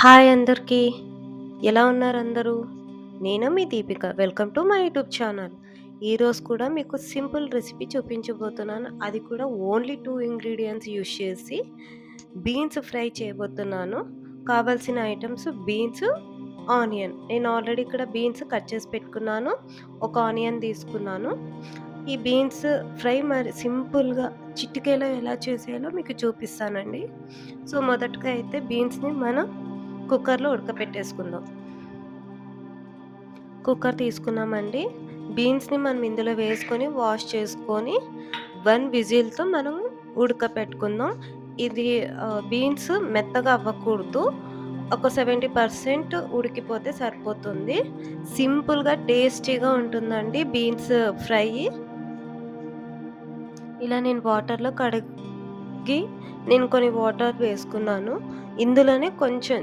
Hi అందరికీ. ఎలా ఉన్నారు అందరూ? నేను మీ Deepika. Welcome to my YouTube channel. ఈరోజు కూడా మీకు సింపుల్ రెసిపీ చూపించబోతున్నాను. అది కూడా ఓన్లీ టూ ఇంగ్రీడియంట్స్ యూజ్ చేసి బీన్స్ ఫ్రై చేయబోతున్నాను. కావాల్సిన ఐటమ్స్ బీన్స్, ఆనియన్. నేను ఆల్రెడీ ఇక్కడ బీన్స్ కట్ చేసి పెట్టుకున్నాను. ఒక ఆనియన్ తీసుకున్నాను. ఈ బీన్స్ ఫ్రై మరి సింపుల్‌గా చిటికెలో ఎలా చేసేయాలో మీకు చూపిస్తానండి. సో, మొదటగా అయితే బీన్స్‌ని మనం కుక్కర్‌లో ఉడకపెట్టేసుకుందాం. కుక్కర్ తీసుకున్నామండి. బీన్స్‌ని మనం ఇందులో వేసుకొని వాష్ చేసుకొని వన్ విజిల్‌తో మనం ఉడకపెట్టుకుందాం. ఇది బీన్స్ మెత్తగా అవ్వకూడదు. ఒక 70% ఉడికిపోతే సరిపోతుంది. సింపుల్‌గా టేస్టీగా ఉంటుందండి బీన్స్ ఫ్రై. ఇలా నేను వాటర్‌లో కడిగి నేను కొన్ని వాటర్ వేసుకున్నాను. ఇందులోనే కొంచెం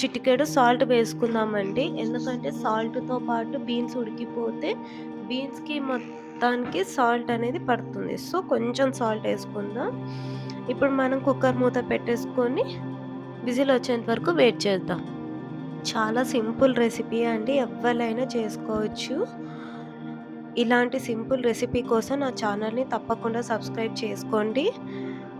చిటికెడు సాల్ట్ వేసుకుందామండి. ఎందుకంటే సాల్ట్‌తో పాటు బీన్స్ ఉడికిపోతే బీన్స్‌కి మొత్తానికి సాల్ట్ అనేది పడుతుంది. సో, కొంచెం సాల్ట్ వేసుకుందాం ఇప్పుడు మనం కుక్కర్ మూత పెట్టేసుకొని విజిల్ వచ్చేంత వరకు వెయిట్ చేద్దాం. చాలా సింపుల్ రెసిపీ అండి. ఎవరైనా చేసుకోవచ్చు. ఇలాంటి సింపుల్ రెసిపీ కోసం నా ఛానల్‌ని తప్పకుండా సబ్స్క్రైబ్ చేసుకోండి.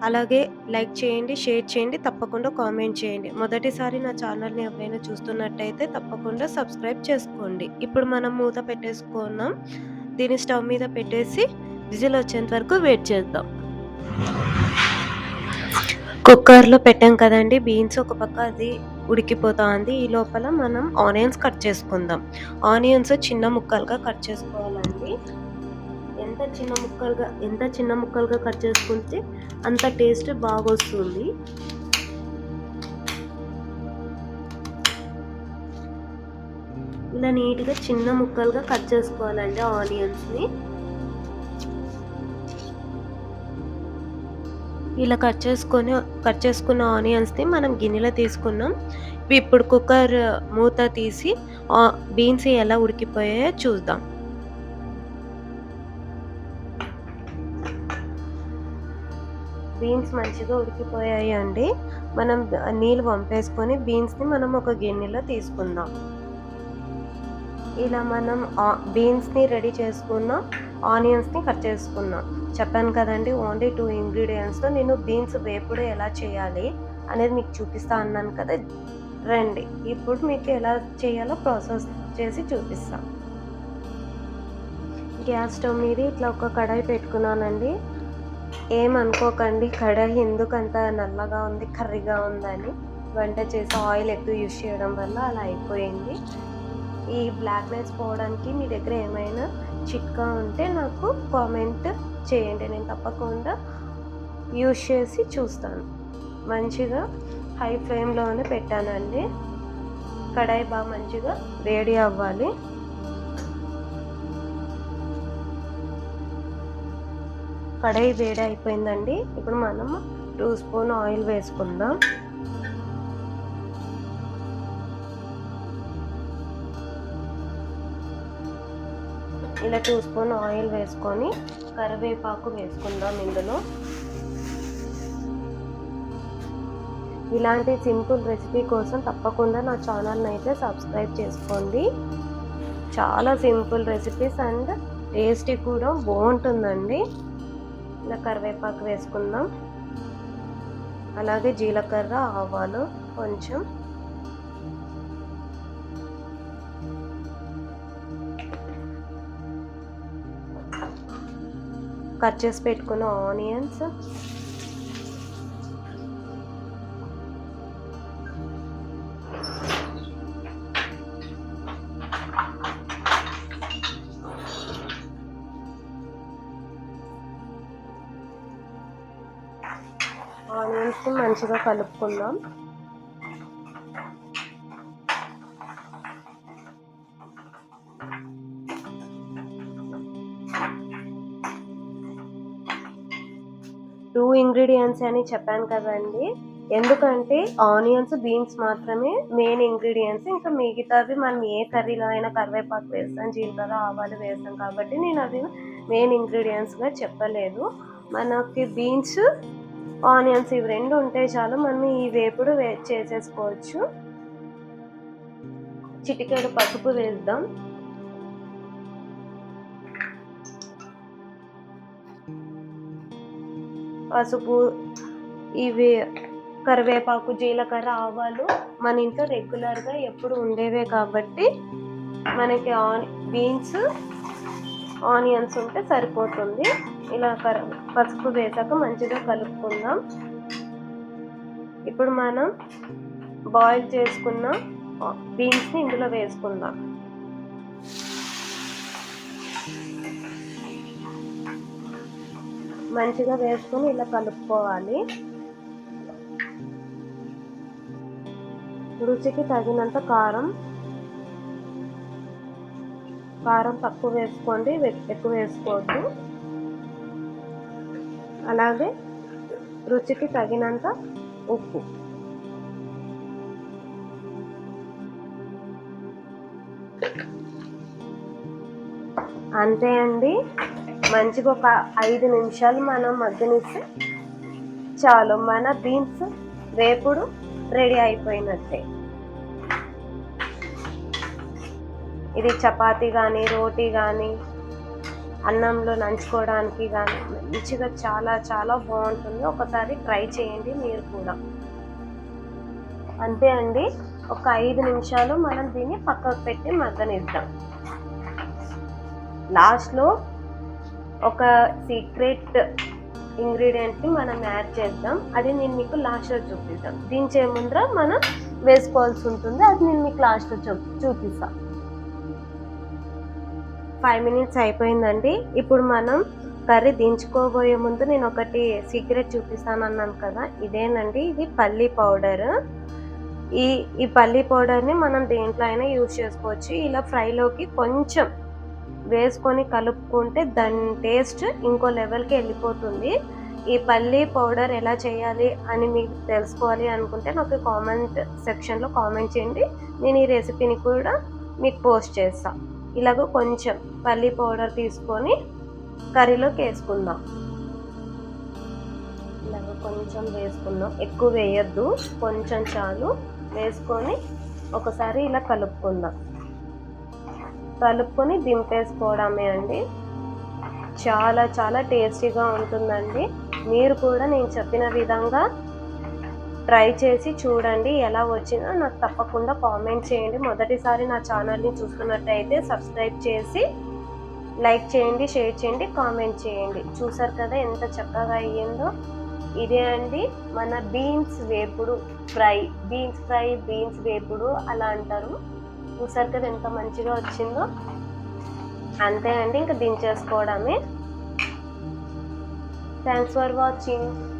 అలాగే లైక్ చేయండి, షేర్ చేయండి, తప్పకుండా కామెంట్ చేయండి. మొదటిసారి నా ఛానల్‌ని ఎవరైనా చూస్తున్నట్టయితే తప్పకుండా సబ్స్క్రైబ్ చేసుకోండి. ఇప్పుడు మనం మూత పెట్టేసుకున్నాం. దీన్ని స్టవ్ మీద పెట్టేసి విజిల్ వచ్చేంత వరకు వెయిట్ చేద్దాం. కుక్కర్‌లో పెట్టాం కదండీ! బీన్స్ ఒక పక్క అది ఉడికిపోతాంది. ఈ లోపల మనం ఆనియన్స్ కట్ చేసుకుందాం. ఆనియన్స్ చిన్న ముక్కలుగా కట్ చేసుకోవాలండి. ఎంత చిన్న ముక్కలుగా ఎంత చిన్న ముక్కలుగా కట్ చేసుకుంటే అంత టేస్ట్ బాగొస్తుంది. ఇలా నీట్‌గా చిన్న ముక్కలుగా కట్ చేసుకోవాలండి ఆనియన్స్‌ని. ఇలా కట్ చేసుకొని కట్ చేసుకున్న ఆనియన్స్‌ని మనం గిన్నెలో తీసుకున్నాం. ఇప్పుడు కుక్కర్ మూత తీసి బీన్స్ ఎలా ఉడికిపోయాయో చూద్దాం. బీన్స్ మంచిగా ఉడికిపోయాయి అండి. మనం నీళ్ళు వంపేసుకొని బీన్స్‌ని మనం ఒక గిన్నెలో తీసుకుందాం. ఇలా మనం ఆ బీన్స్‌ని రెడీ చేసుకున్నాం. ఆనియన్స్‌ని కట్ చేసుకున్నాం. చెప్పాను కదండి ఓన్లీ 2 ఇంగ్రీడియెంట్స్‌తో నేను బీన్స్ వేపుడు ఎలా చేయాలి అనేది మీకు చూపిస్తా అన్నాను కదా! రండి. ఇప్పుడు మీకు ఎలా చేయాలో ప్రాసెస్ చేసి చూపిస్తాను గ్యాస్ స్టవ్ మీద ఇట్లా ఒక కడాయి పెట్టుకున్నానండి. ఏమనుకోకండి కడాయి ఎందుకంత నల్లగా ఉంది, కర్రీగా ఉందని. వంట చేసి ఆయిల్ ఎక్కువ యూజ్ చేయడం వల్ల అలా అయిపోయింది. ఈ బ్లాక్‌నెస్ పోవడానికి మీ దగ్గర ఏమైనా చిట్కా ఉంటే నాకు కామెంట్ చేయండి. నేను తప్పకుండా యూజ్ చేసి చూస్తాను. మంచిగా హై ఫ్లేమ్‌లోనే పెట్టానండి. కడాయి బాగా మంచిగా వేడి అవ్వాలి. కడాయి వేడి అయిపోయిందండి. ఇప్పుడు మనం టూ స్పూన్ ఆయిల్ వేసుకుందాం. ఇలా టూ స్పూన్ ఆయిల్ వేసుకొని కరివేపాకు వేసుకుందాం ఇందులో. ఇలాంటి సింపుల్ రెసిపీ కోసం తప్పకుండా నా ఛానల్‌ని అయితే సబ్స్క్రైబ్ చేసుకోండి. చాలా సింపుల్ రెసిపీస్ అండ్ టేస్టీ కూడా బాగుంటుందండి ఇలా కరివేపాకు వేసుకుందాం. అలాగే జీలకర్ర, ఆవాలు కొంచెం. కట్ చేసి పెట్టుకున్న ఆనియన్స్. ఆనియన్స్‌ని మంచిగా కలుపుకుందాం. టూ ఇంగ్రీడియంట్స్ అని చెప్పాను కదండీ! ఎందుకంటే ఆనియన్స్, బీన్స్ మాత్రమే మెయిన్ ఇంగ్రీడియెంట్స్. ఇంకా మిగతావి మనం ఏ కర్రీలో అయినా కరివేపాకు వేస్తాం, జీలకర్ర, ఆవాలు వేస్తాం కాబట్టి నేను అవి మెయిన్ ఇంగ్రీడియంట్స్గా చెప్పలేదు. మనకి బీన్స్, ఆనియన్స్ ఇవి రెండు ఉంటే చాలు. మనం ఈ వేపుడు వే చేసేసుకోవచ్చు. చిటికేడు పసుపు వేద్దాం. పసుపు ఇవి కరివేపాకు జీలకర్ర ఆవాలు మన ఇంట్లో రెగ్యులర్గా ఎప్పుడు ఉండేవే కాబట్టి మనకి ఆన్ బీన్స్ ఆనియన్స్ ఉంటే సరిపోతుంది. ఇలా కర పసుపు వేసాక మంచిగా కలుపుకుందాం. ఇప్పుడు మనం బాయిల్ చేసుకున్న బీన్స్ని ఇందులో వేసుకుందాం. మంచిగా వేసుకొని ఇలా కలుపుకోవాలి. రుచికి తగినంత కారం కారం తక్కువ వేసుకోండి ఎక్కువ వేసుకోవద్దు. అలాగే రుచికి తగినంత ఉప్పు. అంతే అండి. మంచిగా ఒక ఐదు నిమిషాలు మనం మగ్గనిస్తే చాలు. మన బీన్స్ వేపుడు రెడీ అయిపోయినట్టే. ఇది చపాతీ కానీ రోటీ కానీ అన్నంలో నంచుకోవడానికి కానీ మంచిగా చాలా చాలా బాగుంటుంది. ఒకసారి ట్రై చేయండి మీరు కూడా. అంతే అండి. ఒక ఐదు నిమిషాలు మనం దీన్ని పక్కకు పెట్టి మగ్గనిద్దాం. లాస్ట్లో ఒక సీక్రెట్ ఇంగ్రీడియంట్ని మనం యాడ్ చేద్దాం. అది నేను మీకు లాస్ట్లో చూపిస్తాం దించే ముందర మనం వేసుకోవాల్సి ఉంటుంది. అది నేను మీకు లాస్ట్లో చూ చూపిస్తాను ఫైవ్ మినిట్స్ అయిపోయిందండి. ఇప్పుడు మనం కర్రీ దించుకోబోయే ముందు నేను ఒకటి సీక్రెట్ చూపిస్తాను అన్నాను కదా ఇదేనండి ఇది పల్లీ పౌడర్ ఈ ఈ పల్లీ పౌడర్ని మనం దేంట్లో అయినా యూజ్ చేసుకోవచ్చు. ఇలా ఫ్రైలోకి కొంచెం వేసుకొని కలుపుకుంటే దాని టేస్ట్ ఇంకో లెవెల్కి వెళ్ళిపోతుంది. ఈ పల్లీ పౌడర్ ఎలా చేయాలి అని మీకు తెలుసుకోవాలి అనుకుంటే నాకు కామెంట్ సెక్షన్లో కామెంట్ చేయండి. నేను ఈ రెసిపీని కూడా మీకు పోస్ట్ చేస్తాను ఇలాగ కొంచెం పల్లీ పౌడర్ తీసుకొని కర్రీలోకి వేసుకుందాం. ఇలాగ కొంచెం వేసుకుందాం. ఎక్కువ వేయద్దు. కొంచెం చాలు. వేసుకొని ఒకసారి ఇలా కలుపుకుందాం. కలుపుకొని దింపేసుకోవడమే అండి. చాలా చాలా టేస్టీగా ఉంటుందండి. మీరు కూడా నేను చెప్పిన విధంగా ట్రై చేసి చూడండి ఎలా వచ్చినా నాకు తప్పకుండా కామెంట్ చేయండి. మొదటిసారి నా ఛానల్ని చూస్తున్నట్టయితే సబ్స్క్రైబ్ చేసి లైక్ చేయండి షేర్ చేయండి కామెంట్ చేయండి. చూసారు కదా ఎంత చక్కగా అయ్యిందో. ఇదే అండి మన బీన్స్ వేపుడు ఫ్రై. బీన్స్ ఫ్రై బీన్స్ వేపుడు అలా అంటారు. చూసారు కదా ఎంత మంచిగా వచ్చిందో. అంతే అండి ఇంకా దించేసుకోవడమే. Thanks for watching